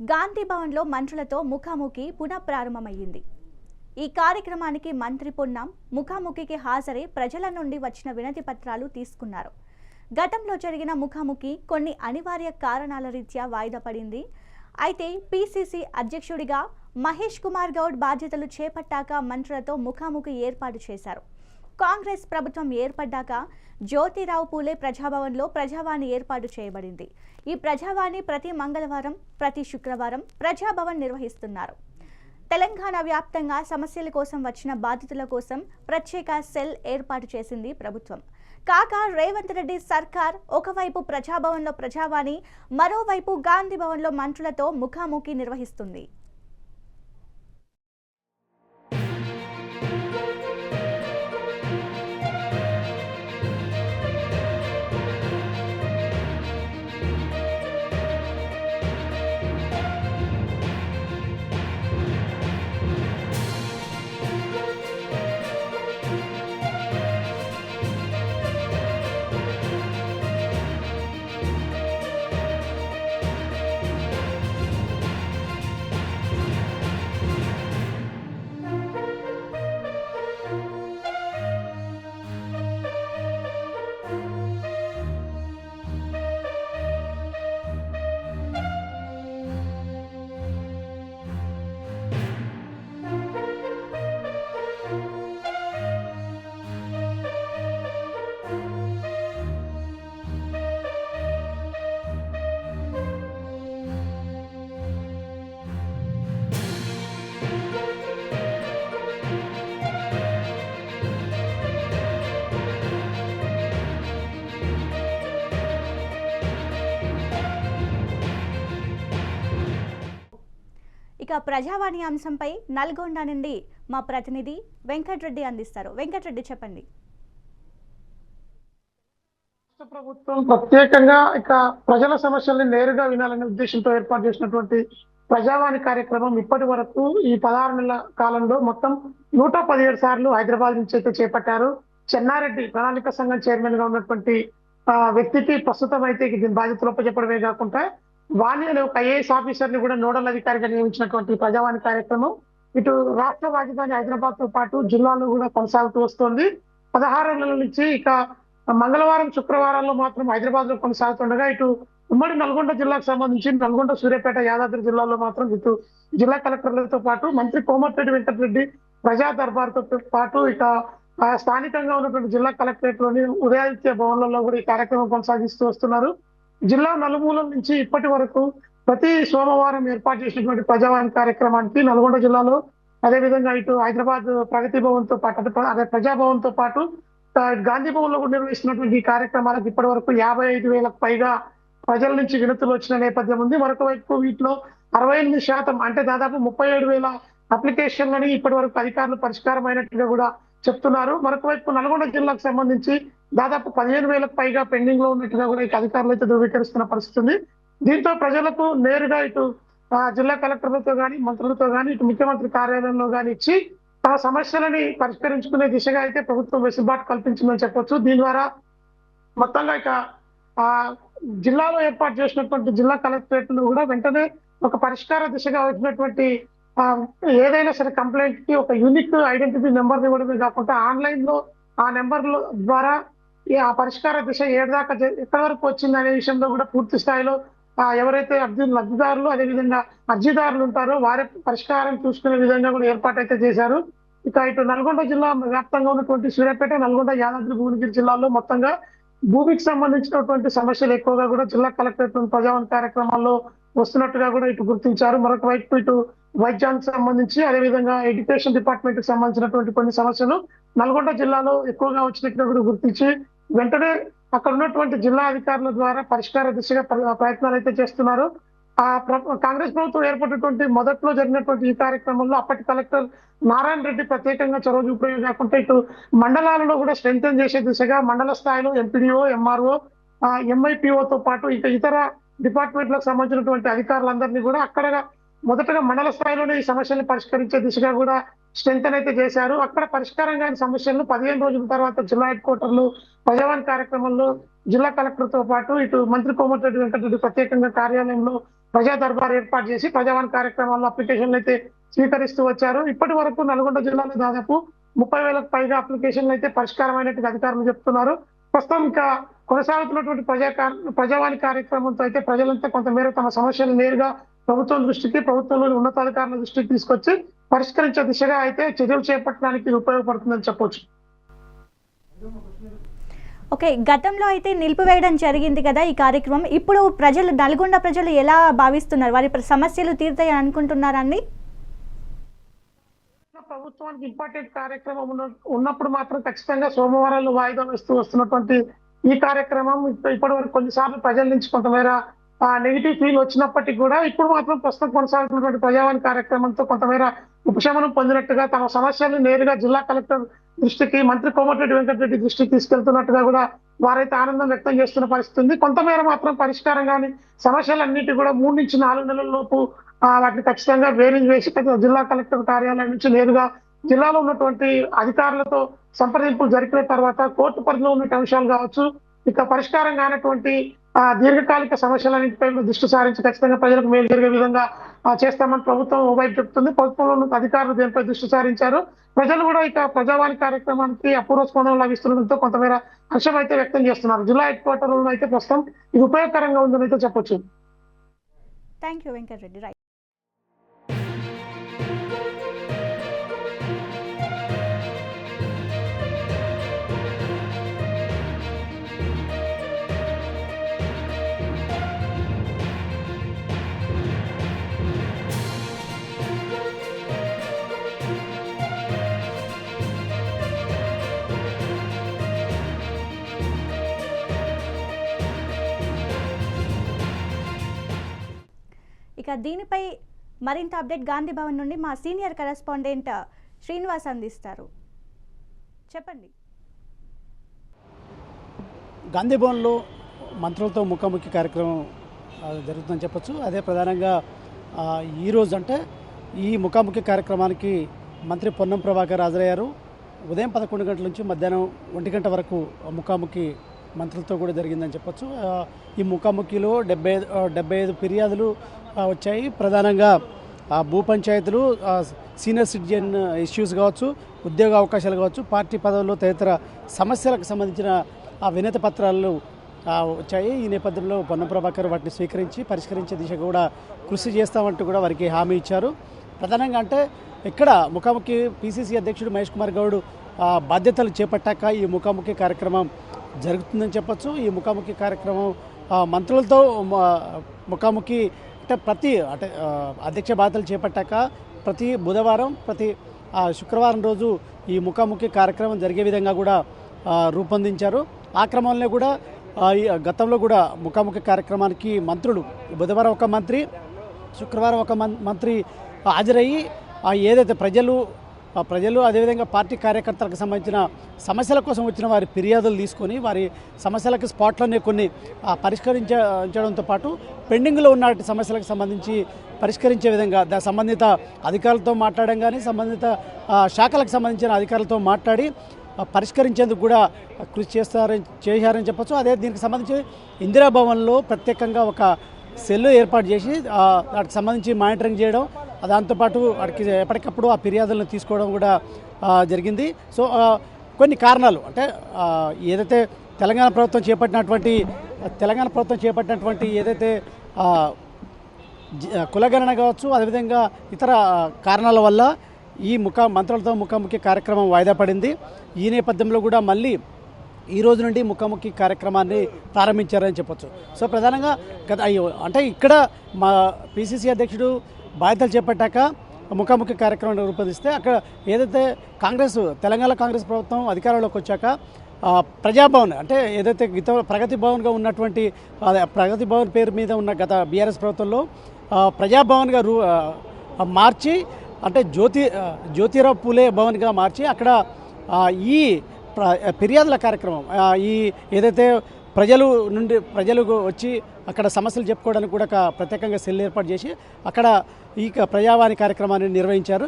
గాంధీ భవన్లో మంత్రులతో ముఖాముఖి పునఃప్రారంభమయ్యింది. ఈ కార్యక్రమానికి మంత్రి పొన్నం ముఖాముఖికి హాజరై ప్రజల నుండి వచ్చిన వినతి పత్రాలు తీసుకున్నారు. గతంలో జరిగిన ముఖాముఖి కొన్ని అనివార్య కారణాల రీత్యా వాయిదా పడింది. అయితే పిసిసి అధ్యక్షుడిగా మహేష్ కుమార్ గౌడ్ బాధ్యతలు చేపట్టాక మంత్రులతో ముఖాముఖి ఏర్పాటు చేశారు. కాంగ్రెస్ ప్రభుత్వం ఏర్పడ్డాక జ్యోతిరావు పూలే ప్రజాభవన్లో ప్రజావాణి ఏర్పాటు చేయబడింది. ఈ ప్రజావాణి ప్రతి మంగళవారం ప్రతి శుక్రవారం ప్రజాభవన్ నిర్వహిస్తున్నారు. తెలంగాణ వ్యాప్తంగా సమస్యల కోసం వచ్చిన బాధితుల కోసం ప్రత్యేక సెల్ ఏర్పాటు చేసింది ప్రభుత్వం. కాగా రేవంత్ రెడ్డి సర్కార్ ఒకవైపు ప్రజాభవన్లో ప్రజావాణి మరోవైపు గాంధీ భవన్లో మంత్రులతో ముఖాముఖి నిర్వహిస్తుంది. ఇక ప్రజావాణి అంశంపై నల్గొండ నుండి మా ప్రతినిధి వెంకటరెడ్డి అందిస్తారు. వెంకటరెడ్డి చెప్పండి. రాష్ట్ర ప్రభుత్వం ప్రత్యేకంగా ఇక ప్రజల సమస్యల్ని నేరుగా వినాలనే ఉద్దేశంతో ఏర్పాటు చేసినటువంటి ప్రజావాణి కార్యక్రమం ఇప్పటి వరకు ఈ పదహారు నెలల కాలంలో మొత్తం నూట పదిహేడు సార్లు హైదరాబాద్ నుంచి అయితే చేపట్టారు. చెన్నారెడ్డి ప్రణాళిక సంఘం చైర్మన్గా ఉన్నటువంటి ఆ, వ్యక్తికి ప్రస్తుతం అయితే దీని బాధ్యతలు చెప్పడమే కాకుండా వాణి అనే ఒక ఐఏఎస్ ఆఫీసర్ని కూడా నోడల్ అధికారిగా నియమించినటువంటి ప్రజావాణి కార్యక్రమం. ఇటు రాష్ట్ర రాజధాని హైదరాబాద్తో పాటు జిల్లాలో కూడా కొనసాగుతూ వస్తుంది. పదహారు నెలల నుంచి ఇక మంగళవారం శుక్రవారాల్లో మాత్రం హైదరాబాద్లో కొనసాగుతుండగా ఇటు ఉమ్మడి నల్గొండ జిల్లాకు సంబంధించి నల్గొండ సూర్యాపేట యాదాద్రి జిల్లాలో మాత్రం ఇటు జిల్లా కలెక్టర్లతో పాటు మంత్రి కోమటిరెడ్డి వెంకటరెడ్డి ప్రజా దర్బార్తో పాటు ఇక ఆ, స్థానికంగా ఉన్నటువంటి జిల్లా కలెక్టరేట్లోని ఉదయాదిత్య భవన్లలో కూడా ఈ కార్యక్రమం కొనసాగిస్తూ వస్తున్నారు. జిల్లా నలుమూలల నుంచి ఇప్పటి వరకు ప్రతి సోమవారం ఏర్పాటు చేసినటువంటి ప్రజావాణి కార్యక్రమానికి నల్గొండ జిల్లాలో అదేవిధంగా ఇటు హైదరాబాద్ ప్రగతి భవన్తో పాటు అదే- అదే ప్రజాభవన్తో పాటు గాంధీ భవన్లో కూడా నిర్వహిస్తున్నటువంటి ఈ కార్యక్రమాలకు ఇప్పటి వరకు యాభై ఐదు వేలకు పైగా ప్రజల నుంచి వినతులు వచ్చిన నేపథ్యం ఉంది. మరొక వైపు వీటిలో అరవై ఎనిమిది శాతం అంటే దాదాపు ముప్పై ఏడు వేల అప్లికేషన్లని ఇప్పటి వరకు అధికారులు పరిష్కారమైనట్టుగా కూడా చెప్తున్నారు. మరొక వైపు నల్గొండ జిల్లాకు సంబంధించి దాదాపు పదిహేను వేలకు పైగా పెండింగ్లో ఉన్నట్టుగా కూడా ఇక అధికారులు అయితే ధృవీకరిస్తున్న పరిస్థితి ఉంది. దీంతో ప్రజలకు నేరుగా ఇటు జిల్లా కలెక్టర్లతో కానీ మంత్రులతో కానీ ఇటు ముఖ్యమంత్రి కార్యాలయంలో కానీ ఇచ్చి తమ సమస్యలని పరిష్కరించుకునే దిశగా అయితే ప్రభుత్వం వెసులుబాటు కల్పించిందని చెప్పొచ్చు. దీని ద్వారా మొత్తంగా ఇక ఆ జిల్లాలో ఏర్పాటు చేసినటువంటి జిల్లా కలెక్టరేట్లు కూడా వెంటనే ఒక పరిష్కార దిశగా వచ్చినటువంటి ఏదైనా సరే కంప్లైంట్కి ఒక యూనిక్ ఐడెంటిటీ నెంబర్ ఇవ్వడమే కాకుండా ఆన్లైన్లో ఆ నెంబర్ ద్వారా ఈ ఆ పరిష్కార దిశ ఏడాకా ఎక్కడి వరకు వచ్చింది అనే విషయంలో కూడా పూర్తి స్థాయిలో ఎవరైతే అర్జీ లబ్ధిదారులు అదేవిధంగా అర్జీదారులు ఉంటారో వారి పరిష్కారం చూసుకునే విధంగా కూడా ఏర్పాటు అయితే చేశారు. ఇక ఇటు నల్గొండ జిల్లా వ్యాప్తంగా ఉన్నటువంటి సూర్యాపేట నల్గొండ యాదాద్రి భువనగిరి జిల్లాలో మొత్తంగా భూమికి సంబంధించినటువంటి సమస్యలు ఎక్కువగా కూడా జిల్లా కలెక్టరేట్ ప్రజావాణి కార్యక్రమాల్లో వస్తున్నట్టుగా కూడా ఇటు గుర్తించారు. మరొక వైపు ఇటు వైద్యానికి సంబంధించి అదేవిధంగా ఎడ్యుకేషన్ డిపార్ట్మెంట్కి సంబంధించినటువంటి కొన్ని సమస్యలు నల్గొండ జిల్లాలో ఎక్కువగా వచ్చినట్టుగా కూడా గుర్తించి వెంటనే అక్కడ ఉన్నటువంటి జిల్లా అధికారుల ద్వారా పరిష్కార దిశగా ప్రయత్నాలు అయితే చేస్తున్నారు. ఆ కాంగ్రెస్ ప్రభుత్వం ఏర్పడినటువంటి మొదట్లో జరిగినటువంటి ఈ కార్యక్రమంలో అప్పటి కలెక్టర్ నారాయణ రెడ్డి ప్రత్యేకంగా చొరవ చూపడమే కాకుండా ఇటు మండలాలలో కూడా స్ట్రెంగ్ చేసే దిశగా మండల స్థాయిలో ఎంపీడీఓ ఎంఆర్ఓ ఎంఐపిఓతో పాటు ఇక ఇతర డిపార్ట్మెంట్లకు సంబంధించినటువంటి అధికారులందరినీ కూడా అక్కడ మొదటగా మండల స్థాయిలోనే ఈ సమస్యల్ని పరిష్కరించే దిశగా కూడా స్ట్రెంగ్ అయితే చేశారు. అక్కడ పరిష్కారం కాని సమస్యలను పదిహేను రోజుల తర్వాత జిల్లా హెడ్ క్వార్టర్లు ప్రజావాణి కార్యక్రమంలో జిల్లా కలెక్టర్తో పాటు ఇటు మంత్రి కోమటిరెడ్డి వెంకటరెడ్డి ప్రత్యేకంగా కార్యాలయంలో ప్రజా దర్బార్ ఏర్పాటు చేసి ప్రజావాణి కార్యక్రమాల్లో అప్లికేషన్లు అయితే స్వీకరిస్తూ వచ్చారు. ఇప్పటి వరకు నల్గొండ జిల్లాలో దాదాపు ముప్పై వేలకు పైగా అప్లికేషన్లు అయితే పరిష్కారమైనట్టుగా అధికారులు చెప్తున్నారు. ప్రస్తుతం ఇంకా కొనసాగుతున్నటువంటి ప్రజా ప్రజావాణి కార్యక్రమంతో అయితే ప్రజలంతా కొంతమేర తమ సమస్యలు నేరుగా ప్రభుత్వం దృష్టికి ప్రభుత్వంలోని ఉన్నతాధికారుల దృష్టికి తీసుకొచ్చి పరిష్కరించే దిశగా అయితే చర్యలు చేపట్టడానికి ఉపయోగపడుతుందని చెప్పొచ్చు. ఓకే గతంలో అయితే నిలిపివేయడం జరిగింది కదా ఈ కార్యక్రమం. ఇప్పుడు ప్రజలు నల్గొండ ప్రజలు ఎలా భావిస్తున్నారు? వారి సమస్యలు తీరుతాయని అనుకుంటున్నారండి ప్రభుత్వానికి ఇంపార్టెంట్ కార్యక్రమం ఉన్న ఉన్నప్పుడు మాత్రం ఖచ్చితంగా సోమవారాలు వాయిదా వేస్తూ వస్తున్నటువంటి ఈ కార్యక్రమం ఇప్ప- ఇప్పటి వరకు కొన్నిసార్లు ప్రజల నుంచి కొంతమేర నెగిటివ్ ఫీల్ వచ్చినప్పటికీ కూడా ఇప్పుడు మాత్రం ప్రస్తుతం కొనసాగుతున్నటువంటి ప్రజావాణి కార్యక్రమంతో కొంతమేర ఉపశమనం పొందినట్టుగా తమ సమస్యలను నేరుగా జిల్లా కలెక్టర్ దృష్టికి మంత్రి కోమటిరెడ్డి వెంకటరెడ్డి దృష్టికి తీసుకెళ్తున్నట్టుగా కూడా వారైతే ఆనందం వ్యక్తం చేస్తున్న పరిస్థితి ఉంది. కొంతమేర మాత్రం పరిష్కారం కానీ సమస్యలన్నిటి కూడా మూడు నుంచి నాలుగు నెలల లోపు వాటిని ఖచ్చితంగా వేరించి వేసి జిల్లా కలెక్టర్ కార్యాలయం నుంచి నేరుగా జిల్లాలో ఉన్నటువంటి అధికారులతో సంప్రదింపులు జరిపిన తర్వాత కోర్టు పరిధిలో ఉన్న అంశాలు కావచ్చు ఇక పరిష్కారం కానటువంటి ఆ, దీర్ఘకాలిక సమస్యలన్నింటిపై దృష్టి సారించి ఖచ్చితంగా ప్రజలకు మేలు జరిగే విధంగా చేస్తామని ప్రభుత్వం వైపు చెప్తుంది. ప్రభుత్వంలో ఉన్న అధికారులు దీనిపై దృష్టి సారించారు. ప్రజలు కూడా ఇక ప్రజావాణి కార్యక్రమానికి అపూర్వ స్పందన లభిస్తుండటంతో కొంతమేర హర్షం అయితే వ్యక్తం చేస్తున్నారు. జిల్లా హెడ్ క్వార్టర్లో అయితే ప్రస్తుతం ఇది ఉపయోగకరంగా ఉందని అయితే చెప్పొచ్చు థ్యాంక్ యూ వెంకటరెడ్డి ఇక దీనిపై మరింత అప్డేట్ గాంధీ భవన్ నుండి మా సీనియర్ కరెస్పాండెంట్ శ్రీనివాస్ అందిస్తారు. చెప్పండి. గాంధీ భవన్లో మంత్రులతో ముఖాముఖి కార్యక్రమం జరుగుతుందని చెప్పొచ్చు. అదే ప్రధానంగా ఈరోజు ఈ రోజు అంటే ఈ ముఖాముఖి కార్యక్రమానికి మంత్రి పొన్నం ప్రభాకర్ హాజరయ్యారు. ఉదయం పదకొండు గంటల నుంచి మధ్యాహ్నం ఒంటి గంట వరకు ముఖాముఖి మంత్రులతో కూడా జరిగిందని చెప్పొచ్చు. ఈ ముఖాముఖిలో డెబ్బై ఐదు డెబ్బై ఐదు ఫిర్యాదులు వచ్చాయి. ప్రధానంగా ఆ, భూ పంచాయతీలు సీనియర్ సిటిజన్ ఇష్యూస్ కావచ్చు ఉద్యోగ అవకాశాలు కావచ్చు పార్టీ పదవులు తదితర సమస్యలకు సంబంధించిన ఆ వినతి పత్రాలు వచ్చాయి. ఈ నేపథ్యంలో పొన్న ప్రభాకర్ వాటిని స్వీకరించి పరిష్కరించే దిశగా కూడా కృషి చేస్తామంటూ కూడా వారికి హామీ ఇచ్చారు. ప్రధానంగా అంటే ఇక్కడ ముఖాముఖి పిసిసి అధ్యక్షుడు మహేష్ కుమార్ గౌడ్ బాధ్యతలు చేపట్టాక ఈ ముఖాముఖి కార్యక్రమం జరుగుతుందని చెప్పచ్చు. ఈ ముఖాముఖి కార్యక్రమం మంత్రులతో ముఖాముఖి అంటే ప్రతి అంటే అధ్యక్ష బాధ్యతలు చేపట్టాక ప్రతి బుధవారం ప్రతి ఆ, శుక్రవారం రోజు ఈ ముఖాముఖి కార్యక్రమం జరిగే విధంగా కూడా రూపొందించారు. ఆ క్రమంలో కూడా ఈ గతంలో కూడా ముఖాముఖి కార్యక్రమానికి మంత్రులు బుధవారం ఒక మంత్రి శుక్రవారం ఒక మం- మంత్రి హాజరయ్యి ఆ ఏదైతే ప్రజలు ప్రజలు అదేవిధంగా పార్టీ కార్యకర్తలకు సంబంధించిన సమస్యల కోసం వచ్చిన వారి ఫిర్యాదులు తీసుకొని వారి సమస్యలకు స్పాట్లోనే కొన్ని పరిష్కరించడంతో పాటు పెండింగ్లో ఉన్న సమస్యలకు సంబంధించి పరిష్కరించే విధంగా సంబంధిత అధికారులతో మాట్లాడడం కానీ సంబంధిత శాఖలకు సంబంధించిన అధికారులతో మాట్లాడి పరిష్కరించేందుకు కూడా కృషి చేస్తారని చేశారని చెప్పొచ్చు. అదే దీనికి సంబంధించి ఇందిరాభవన్లో ప్రత్యేకంగా ఒక సెల్ ఏర్పాటు చేసి దానికి వాటికి సంబంధించి మానిటరింగ్ చేయడం దాంతోపాటు వాటికి ఎప్పటికప్పుడు ఆ ఫిర్యాదులను తీసుకోవడం కూడా జరిగింది. సో కొన్ని కారణాలు. అంటే ఏదైతే తెలంగాణ ప్రభుత్వం చేపట్టినటువంటి తెలంగాణ ప్రభుత్వం చేపట్టినటువంటి ఏదైతే జ- కులగణన కావచ్చు అదేవిధంగా ఇతర కారణాల వల్ల ఈ ముఖ మంత్రులతో ముఖాముఖి కార్యక్రమం వాయిదా పడింది. ఈ నేపథ్యంలో కూడా మళ్ళీ ఈ రోజు నుండి ముఖాముఖి కార్యక్రమాన్ని ప్రారంభించారని చెప్పొచ్చు. సో ప్రధానంగా గత అంటే ఇక్కడ మా పిసిసి అధ్యక్షుడు బాధ్యతలు చేపట్టాక ముఖాముఖి కార్యక్రమం రూపొందిస్తే అక్కడ ఏదైతే కాంగ్రెస్ తెలంగాణ కాంగ్రెస్ ప్రభుత్వం అధికారంలోకి వచ్చాక ప్రజాభవన్ అంటే ఏదైతే గత ప్రగతి భవన్గా ఉన్నటువంటి ప్రగతి భవన్ పేరు మీద ఉన్న గత బీఆర్ఎస్ ప్రభుత్వంలో ప్రజాభవన్గా రూ మార్చి అంటే జ్యోతి జ్యోతిరావు పూలే భవన్గా మార్చి అక్కడ ఈ ఫిర్యాదుల కార్యక్రమం ఈ ఏదైతే ప్రజలు నుండి ప్రజలు వచ్చి అక్కడ సమస్యలు చెప్పుకోవడానికి కూడా ఒక ప్రత్యేకంగా సెల్ ఏర్పాటు చేసి అక్కడ ఈ ప్రజావాణి కార్యక్రమాన్ని నిర్వహించారు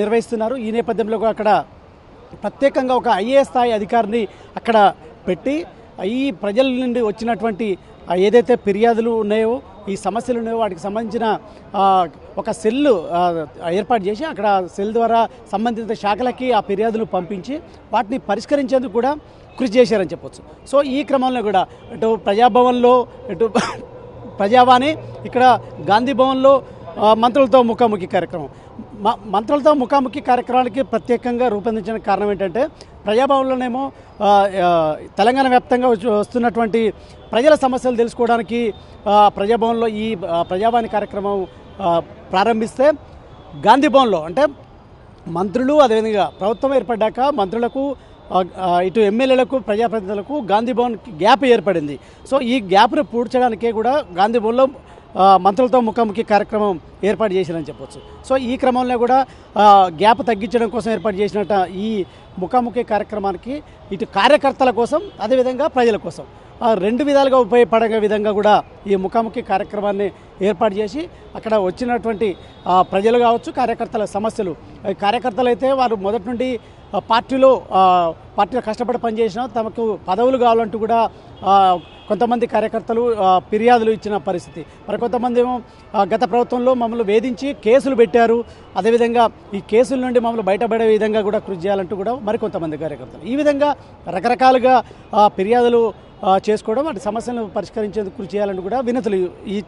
నిర్వహిస్తున్నారు. ఈ నేపథ్యంలో కూడా అక్కడ ప్రత్యేకంగా ఒక ఐఏఎస్ స్థాయి అధికారిని అక్కడ పెట్టి ఈ ప్రజల నుండి వచ్చినటువంటి ఏదైతే ఫిర్యాదులు ఉన్నాయో ఈ సమస్యలు ఉన్నాయో వాటికి సంబంధించిన ఒక సెల్లు ఏర్పాటు చేసి అక్కడ సెల్ ద్వారా సంబంధిత శాఖలకి ఆ ఫిర్యాదులు పంపించి వాటిని పరిష్కరించేందుకు కూడా కృషి చేశారని చెప్పొచ్చు. సో ఈ క్రమంలో కూడా ఇటు ప్రజాభవన్లో ఇటు ప్రజావాణి ఇక్కడ గాంధీ భవన్లో మంత్రులతో ముఖాముఖి కార్యక్రమం. మ- మంత్రులతో ముఖాముఖి కార్యక్రమానికి ప్రత్యేకంగా రూపొందించిన కారణం ఏంటంటే ప్రజాభవన్లోనేమో తెలంగాణ వ్యాప్తంగా వస్తున్నటువంటి ప్రజల సమస్యలు తెలుసుకోవడానికి ప్రజాభవన్లో ఈ ప్రజావాణి కార్యక్రమం ప్రారంభిస్తే గాంధీ భవన్లో అంటే మంత్రులు అదేవిధంగా ప్రభుత్వం ఏర్పడ్డాక మంత్రులకు ఇటు ఎమ్మెల్యేలకు ప్రజాప్రతినిధులకు గాంధీభవన్ గ్యాప్ ఏర్పడింది. సో ఈ గ్యాప్ను పూడ్చడానికే కూడా గాంధీ భవన్లో మంత్రులతో ముఖాముఖి కార్యక్రమం ఏర్పాటు చేశారని చెప్పొచ్చు. సో ఈ క్రమంలో కూడా గ్యాప్ తగ్గించడం కోసం ఏర్పాటు చేసినట్ట ఈ ముఖాముఖి కార్యక్రమానికి ఇటు కార్యకర్తల కోసం అదేవిధంగా ప్రజల కోసం. రెండు విధాలుగా ఉపయోగపడే విధంగా కూడా ఈ ముఖాముఖి కార్యక్రమాన్ని ఏర్పాటు చేసి అక్కడ వచ్చినటువంటి ప్రజలు కావచ్చు కార్యకర్తల సమస్యలు. కార్యకర్తలు అయితే వారు మొదటి నుండి పార్టీలో పార్టీలో కష్టపడి పనిచేసిన తమకు పదవులు కావాలంటూ కూడా కొంతమంది కార్యకర్తలు ఫిర్యాదులు ఇచ్చిన పరిస్థితి. మరి కొంతమంది ఏమో గత ప్రభుత్వంలో మమ్మల్ని వేధించి కేసులు పెట్టారు. అదేవిధంగా ఈ కేసుల నుండి మమ్మల్ని బయటపడే విధంగా కూడా కృషి చేయాలంటూ కూడా మరికొంతమంది కార్యకర్తలు. ఈ విధంగా రకరకాలుగా ఫిర్యాదులు చేసుకోవడం వాటి సమస్యలను పరిష్కరించేందుకు కృషి చేయాలని కూడా వినతులు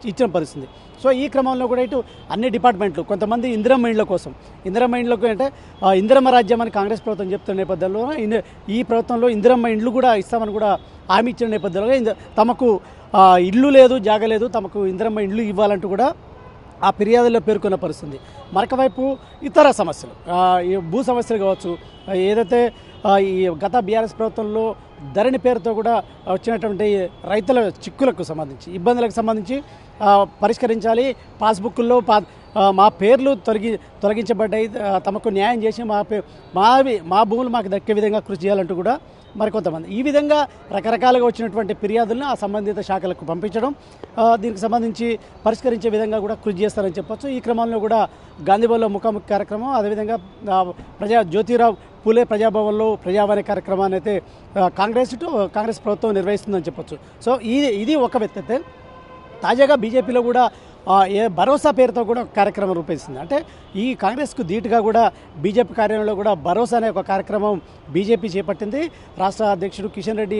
ఇచ్చిన పరిస్థితి. సో ఈ క్రమంలో కూడా ఇటు అన్ని డిపార్ట్మెంట్లు కొంతమంది ఇందిరమ్మ ఇండ్ల కోసం ఇందిరమ్మ ఇండ్లకు అంటే ఆ, ఇందిరమ్మ రాజ్యం అని కాంగ్రెస్ ప్రభుత్వం చెప్తున్న నేపథ్యంలో ఈ ప్రభుత్వంలో ఇందిరమ్మ ఇండ్లు కూడా ఇస్తామని కూడా హామీ ఇచ్చిన నేపథ్యంలో తమకు ఇల్లు లేదు జాగ లేదు తమకు ఇందిరమ్మ ఇండ్లు ఇవ్వాలంటూ కూడా ఆ ఫిర్యాదుల్లో పేర్కొన్న పరిస్థితి. మరొకవైపు ఇతర సమస్యలు. ఈ భూ సమస్యలు కావచ్చు ఏదైతే ఈ గత బీఆర్ఎస్ ప్రభుత్వంలో ధరణి పేరుతో కూడా వచ్చినటువంటి రైతుల చిక్కులకు సంబంధించి ఇబ్బందులకు సంబంధించి పరిష్కరించాలి. పాస్బుక్లో పా మా పేర్లు తొలగి తొలగించబడ్డాయి. తమకు న్యాయం చేసి మా పే మావి మా భూములు మాకు దక్కే విధంగా కృషి చేయాలంటూ కూడా మరికొంతమంది. ఈ విధంగా రకరకాలుగా వచ్చినటువంటి ఫిర్యాదులను ఆ సంబంధిత శాఖలకు పంపించడం దీనికి సంబంధించి పరిష్కరించే విధంగా కూడా కృషి చేస్తారని చెప్పొచ్చు. ఈ క్రమంలో కూడా గాంధీభవన్లో ముఖాముఖి కార్యక్రమం అదేవిధంగా ప్రజా జ్యోతిరావు పూలే ప్రజాభవన్లో ప్రజావాణి కార్యక్రమాన్ని అయితే కాంగ్రెస్ టు కాంగ్రెస్ ప్రభుత్వం నిర్వహిస్తుందని చెప్పొచ్చు. సో ఇది ఇది ఒక వ్యక్తి తాజాగా బీజేపీలో కూడా భరోసా పేరుతో కూడా ఒక కార్యక్రమం రూపొందిస్తుంది. అంటే ఈ కాంగ్రెస్కు ధీటుగా కూడా బీజేపీ కార్యాలయంలో కూడా భరోసా అనే ఒక కార్యక్రమం బీజేపీ చేపట్టింది. రాష్ట్ర అధ్యక్షుడు కిషన్ రెడ్డి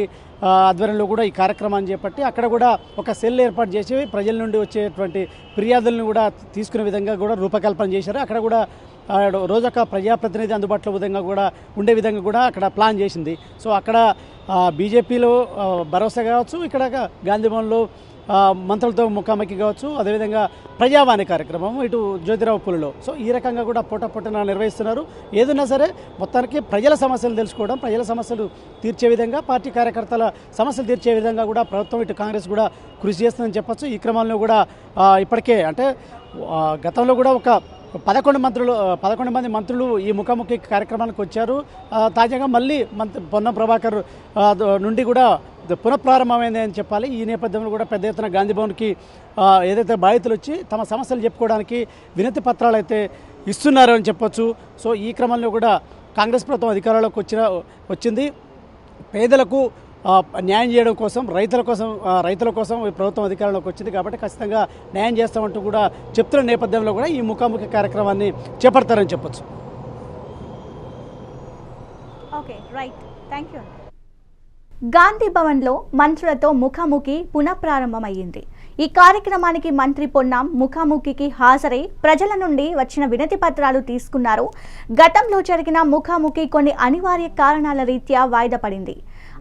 ఆధ్వర్యంలో కూడా ఈ కార్యక్రమాన్ని చేపట్టి అక్కడ కూడా ఒక సెల్ ఏర్పాటు చేసి ప్రజల నుండి వచ్చేటువంటి ఫిర్యాదులను కూడా తీసుకునే విధంగా కూడా రూపకల్పన చేశారు. అక్కడ కూడా ఆ, రోజొక ప్రజాప్రతినిధి అందుబాటులో విధంగా కూడా ఉండే విధంగా కూడా అక్కడ ప్లాన్ చేసింది. సో అక్కడ బీజేపీలో భరోసా కావచ్చు ఇక్కడ గాంధీభవన్లో మంత్రులతో ముఖాముఖి కావచ్చు అదేవిధంగా ప్రజావాణి కార్యక్రమం ఇటు జ్యోతిరావు పులిలో. సో ఈ రకంగా కూడా పూట పొట్టన నిర్వహిస్తున్నారు. ఏదైనా సరే మొత్తానికి ప్రజల సమస్యలు తెలుసుకోవడం ప్రజల సమస్యలు తీర్చే విధంగా పార్టీ కార్యకర్తల సమస్యలు తీర్చే విధంగా కూడా ప్రభుత్వం ఇటు కాంగ్రెస్ కూడా కృషి చేస్తుందని చెప్పొచ్చు. ఈ క్రమంలో కూడా ఇప్పటికే అంటే గతంలో కూడా ఒక పదకొండు మంత్రులు పదకొండు మంది మంత్రులు ఈ ముఖాముఖి కార్యక్రమానికి వచ్చారు. తాజాగా మళ్ళీ మంత్రి పొన్నం ప్రభాకర్ నుండి కూడా పునఃప్రారంభమైంది అని చెప్పాలి. ఈ నేపథ్యంలో కూడా పెద్ద ఎత్తున గాంధీ భవన్కి ఏదైతే బాధితులు వచ్చి తమ సమస్యలు చెప్పుకోవడానికి వినతి పత్రాలు అయితే ఇస్తున్నారు అని చెప్పొచ్చు. సో ఈ క్రమంలో కూడా కాంగ్రెస్ ప్రభుత్వం అధికారంలోకి వచ్చిన వచ్చింది. పేదలకు న్యాయం చేయడం కోసం రైతుల కోసం రైతుల కోసం ప్రభుత్వం అధికారంలోకి వచ్చింది కాబట్టి ఖచ్చితంగా న్యాయం చేస్తామంటూ కూడా చెప్తున్న నేపథ్యంలో కూడా ఈ ముఖాముఖి కార్యక్రమాన్ని చేపడతారని చెప్పొచ్చు. Okay right. Thank you. Gandhi భవన్లో మంత్రులతో ముఖాముఖి పునఃప్రారంభమయ్యింది. ఈ కార్యక్రమానికి మంత్రి పొన్నాం ముఖాముఖికి హాజరై ప్రజల నుండి వచ్చిన వినతి పత్రాలు తీసుకున్నారు. గతంలో జరిగిన ముఖాముఖి కొన్ని అనివార్య కారణాల రీత్యా వాయిదా పడింది.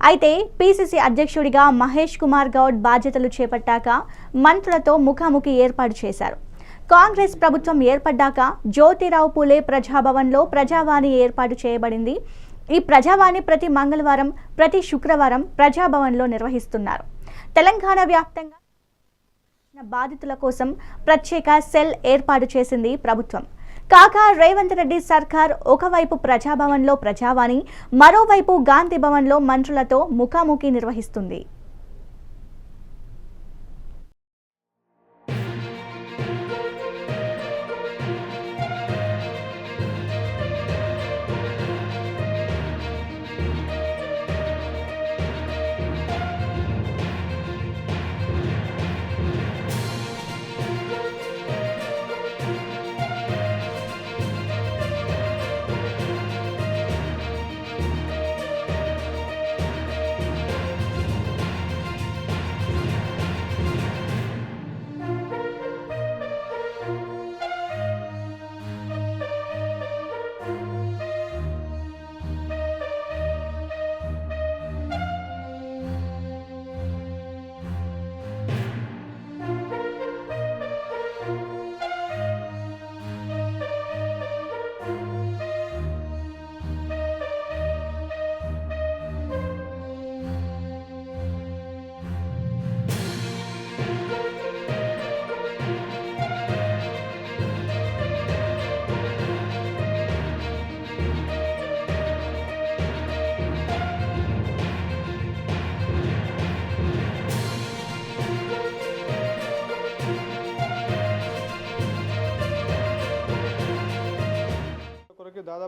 అయితే పీసీసీ అధ్యక్షుడిగా మహేష్ కుమార్ గౌడ్ బాధ్యతలు చేపట్టాక మంత్రులతో ముఖాముఖి ఏర్పాటు చేశారు. కాంగ్రెస్ ప్రభుత్వం ఏర్పడ్డాక జ్యోతిరావు పూలే ప్రజాభవన్లో ప్రజావాణి ఏర్పాటు చేయబడింది. ఈ ప్రజావాణి ప్రతి మంగళవారం ప్రతి శుక్రవారం ప్రజాభవన్లో నిర్వహిస్తున్నారు. తెలంగాణ వ్యాప్తంగా బాధితుల కోసం ప్రత్యేక సెల్ ఏర్పాటు చేసింది ప్రభుత్వం. కాగా రేవంత్ రెడ్డి సర్కార్ ఒకవైపు ప్రజాభవన్లో ప్రజావాణి మరోవైపు గాంధీ భవన్లో మంత్రులతో ముఖాముఖి నిర్వహిస్తుంది.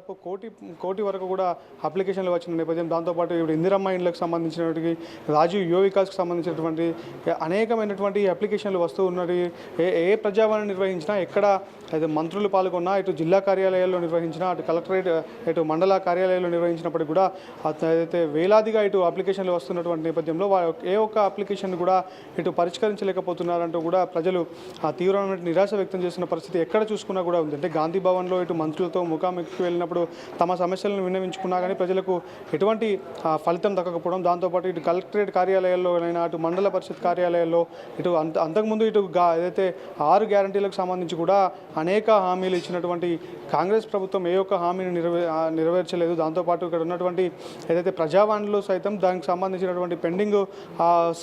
దాదాపు కోటి కోటి వరకు కూడా అప్లికేషన్లు వచ్చిన నేపథ్యం. దాంతోపాటు ఇప్పుడు ఇందిరమ్మ ఇండ్లకు సంబంధించినటువంటి రాజీవ్ యువ వికాస్కి సంబంధించినటువంటి అనేకమైనటువంటి అప్లికేషన్లు వస్తూ ఉన్నవి. ఏ ఏ ప్రజావాణి నిర్వహించినా ఎక్కడ అయితే మంత్రులు పాల్గొన్నా ఇటు జిల్లా కార్యాలయాల్లో నిర్వహించినా అటు కలెక్టరేట్ ఇటు మండల కార్యాలయాల్లో నిర్వహించినప్పటికీ కూడా అయితే వేలాదిగా ఇటు అప్లికేషన్లు వస్తున్నటువంటి నేపథ్యంలో ఏ ఒక్క అప్లికేషన్ కూడా ఇటు పరిష్కరించలేకపోతున్నారంటూ కూడా ప్రజలు ఆ తీవ్రమైన నిరాశ వ్యక్తం చేస్తున్న పరిస్థితి ఎక్కడ చూసుకున్నా కూడా ఉంది. అంటే గాంధీ భవన్లో ఇటు మంత్రులతో ముఖాముఖికి వెళ్ళినప్పుడు తమ సమస్యలను విన్నవించుకున్నా కానీ ప్రజలకు ఎటువంటి ఫలితం దక్కకపోవడం దాంతోపాటు ఇటు కలెక్టరేట్ కార్యాలయాల్లో అయినా అటు మండల పరిషత్ కార్యాలయాల్లో ఇటు అంత అంతకుముందు ఇటు గా ఏదైతే ఆరు గ్యారంటీలకు సంబంధించి కూడా అనేక హామీలు ఇచ్చినటువంటి కాంగ్రెస్ ప్రభుత్వం ఏ ఒక్క హామీని నెరవే నెరవేర్చలేదు. దాంతోపాటు ఇక్కడ ఉన్నటువంటి ఏదైతే ప్రజావాణిలో సైతం దానికి సంబంధించినటువంటి పెండింగ్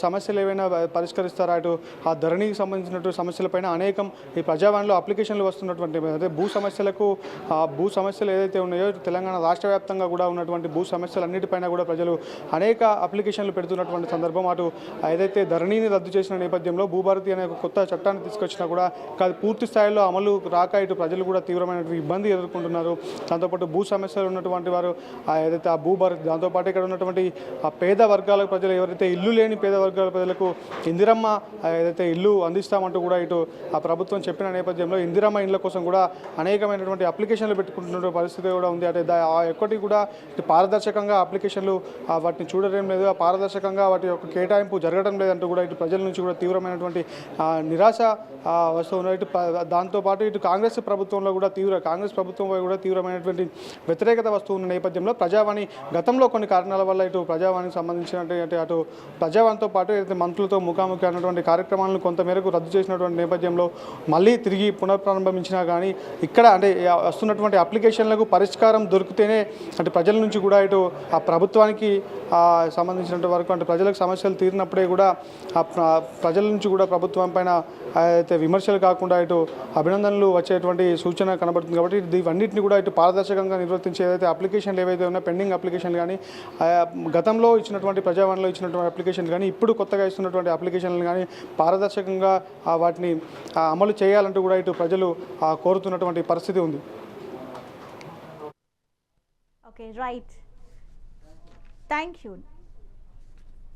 సమస్యలు ఏవైనా పరిష్కరిస్తారా? అటు ఆ ధరణికి సంబంధించినటువంటి సమస్యలపైన అనేకం ఈ ప్రజావాణిలో అప్లికేషన్లు వస్తున్నటువంటి అదే భూ సమస్యలకు ఆ భూ సమస్యలు ఏదైతే ఉన్నాయో తెలంగాణ రాష్ట్ర వ్యాప్తంగా కూడా ఉన్నటువంటి భూ సమస్యలన్నిటిపైన కూడా ప్రజలు అనేక అప్లికేషన్లు పెడుతున్నటువంటి సందర్భం అటు ఏదైతే ధరణిని రద్దు చేసిన నేపథ్యంలో భూభారతి అనే ఒక కొత్త చట్టాన్ని తీసుకొచ్చినా కూడా కాదు పూర్తి స్థాయిలో అమలు రాక ఇటు ప్రజలు కూడా తీవ్రమైనటువంటి ఇబ్బంది ఎదుర్కొంటున్నారు. దాంతోపాటు భూ సమస్యలు ఉన్నటువంటి వారు ఏదైతే ఆ భూభారతి దాంతోపాటు ఇక్కడ ఉన్నటువంటి ఆ పేద వర్గాల ప్రజలు ఎవరైతే ఇల్లు లేని పేద వర్గాల ప్రజలకు ఇందిరమ్మ ఏదైతే ఇల్లు అందిస్తామంటూ కూడా ఇటు ఆ ప్రభుత్వం చెప్పిన నేపథ్యంలో ఇందిరమ్మ ఇండ్ల కోసం కూడా అనేకమైనటువంటి అప్లికేషన్లు పెట్టుకుంటున్న పరిస్థితి కూడా ఉంది. అంటే ఒకటి కూడా పారదర్శకంగా అప్లికేషన్లు వాటిని చూడడం లేదు. పారదర్శకంగా వాటి యొక్క కేటాయింపు జరగడం లేదంటూ కూడా ఇటు ప్రజల నుంచి కూడా తీవ్రమైనటువంటి నిరాశ ఆ, ఇటు దాంతోపాటు ఇటు కాంగ్రెస్ ప్రభుత్వంలో కూడా తీవ్ర కాంగ్రెస్ ప్రభుత్వంపై కూడా తీవ్రమైనటువంటి వ్యతిరేకత వస్తున్న నేపథ్యంలో ప్రజావాణి గతంలో కొన్ని కారణాల వల్ల ఇటు ప్రజావాణికి సంబంధించినటువంటి అటు ప్రజావాణితో పాటు ఏదైతే మంత్రులతో ముఖాముఖి అన్నటువంటి కార్యక్రమాలను కొంతమేరకు రద్దు చేసినటువంటి నేపథ్యంలో మళ్ళీ తిరిగి పునఃప్రారంభించినా కానీ ఇక్కడ అంటే వస్తున్నటువంటి అప్లికేషన్లకు పరిష్కారం దొరికితేనే అంటే ప్రజల నుంచి కూడా ఇటు ఆ ప్రభుత్వానికి సంబంధించినంత వరకు అంటే ప్రజలకు సమస్యలు తీరినప్పుడే కూడా ఆ ప్రజల నుంచి కూడా ప్రభుత్వం పైన అయితే విమర్శలు కాకుండా ఇటు అభినందనలు వచ్చేటువంటి సూచన కనబడుతుంది కాబట్టి ఇవన్నింటిని కూడా ఇటు పారదర్శకంగా నిర్వర్తించే ఏదైతే అప్లికేషన్లు ఏవైతే ఉన్నాయో పెండింగ్ అప్లికేషన్లు కానీ గతంలో ఇచ్చినటువంటి ప్రజావరణలో ఇచ్చినటువంటి అప్లికేషన్లు కానీ ఇప్పుడు కొత్తగా ఇస్తున్నటువంటి అప్లికేషన్లు కానీ పారదర్శకంగా ఆ, వాటిని అమలు చేయాలంటూ కూడా ఇటు ప్రజలు ఆ, కోరుతున్నటువంటి పరిస్థితి ఉంది. Okay right thank you